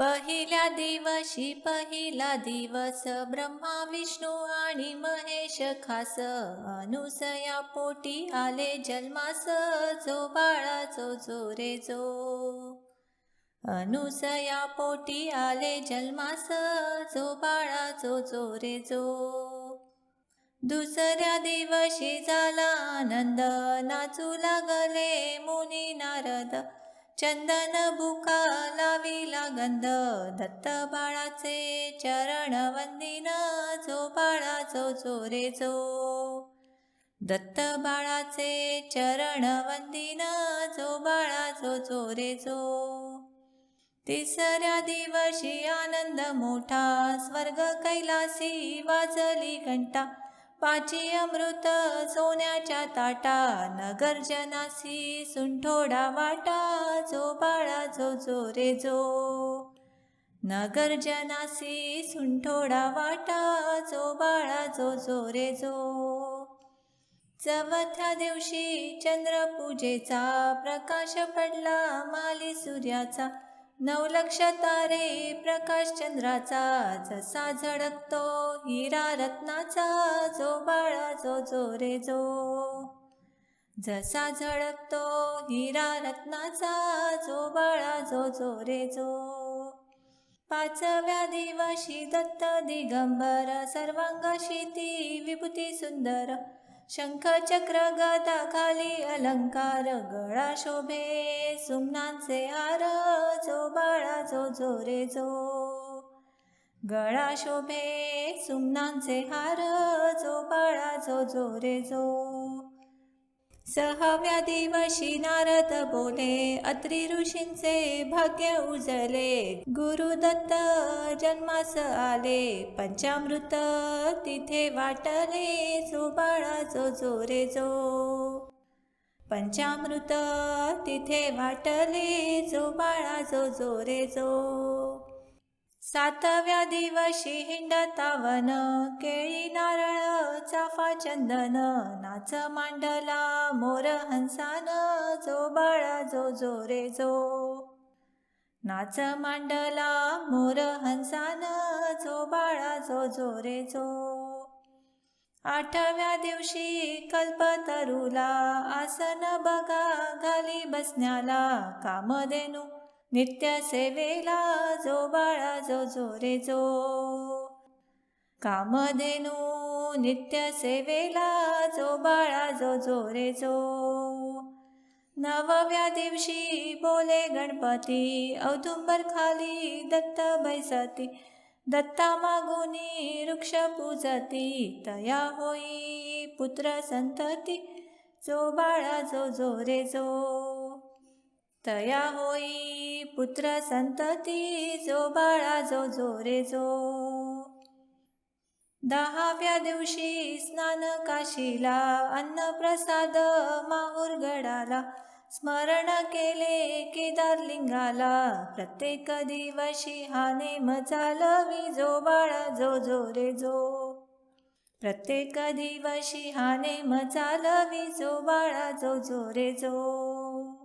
पहिल्या दिवशी पहिला दिवस ब्रह्मा विष्णू आणि महेश खास अनुसया पोटी आले जन्मास. जो बाळाचो जो रे जो अनुसया पोटी आले जन्मास. जो बाळाचो जो रे जो दुसऱ्या दिवशी झाला आनंद. नाचू लागले मुनी नारद. चंदन बुका लाविला गंध दत्त बाळाचे चरण वंदिन जो बाळाचो चोरेचो दत्त बाळाचे चरण वंदिन जो बाळाचो चोरेचो तिसऱ्या दिवशी आनंद मोठा स्वर्ग कैलासी वाजली घंटा. पाची अमृत सोन्याच्या ताटा नगर जनासी सुंठोडा वाटा. जो बाळा जो जो रे जो. नगर जनासी सुंठोडा वाटा जो बाळा जो जो रे जो. चवथ्या दिवशी चंद्रपूजेचा प्रकाश पडला माली सूर्याचा. नवलक्ष तारे प्रकाश चंद्राचा. जसा झळकतो हिरा रत्नाचा. जो बाळा जो जो रे जो. जसा झळकतो हिरा रत्नाचा जो बाळा जो जो रे जो. पाचव्या दिवशी दत्त दिगंबर सर्वांग शीती विभूती सुंदर. शंख चक्र गदा खाली अलंकार गळा शोभे सुमनांचे हार जो बाळा जो जो रे जो. गळा शोभे सुमनांचे हार जो बाळा जो जो रे जो. सहाव्या दिवशी नारद बोले अत्रि ऋषींचे भाग्य उजले. गुरुदत्त जन्मास आले पंचामृत तिथे वाटले जो बाळा जो. जो रे जो पंचामृत तिथे वाटले जो बाळा जो जो रे जो. सातव्या दिवशी हिंडतावन केळी नारळ चाफा चंदन नाच मांडला मोर हंसान जो बाळा जो जो रे जो. नाच मांडला मोर हंसान जो बाळा जो जो रे जो. आठव्या दिवशी कल्पतरुला आसन बघा घाली बसण्याला कामधेनू नित्य सेवेला जो बाळा जो जो रे जो कामधेनू नित्य सेवेला जो बाळा जो जो रे जो नवव्या दिवशी बोले गणपती औदुंबर खाली दत्त बैसती दत्ता मागुनी वृक्ष पूजती तया होई पुत्र संतती जो बाळा जो जो रे जो तया होई पुत्र संतती जो बाळा जो जो रे जो. दहाव्या दिवशी स्नान काशीला अन्न प्रसाद माहूर गडाला. स्मरण केले केदार लिंगाला. प्रत्येक दिवशी हा नेम चालवी जो बाळा जो जो रे जो. प्रत्येक दिवशी हा नेम चालवी जो बाळा जो जो रे जो.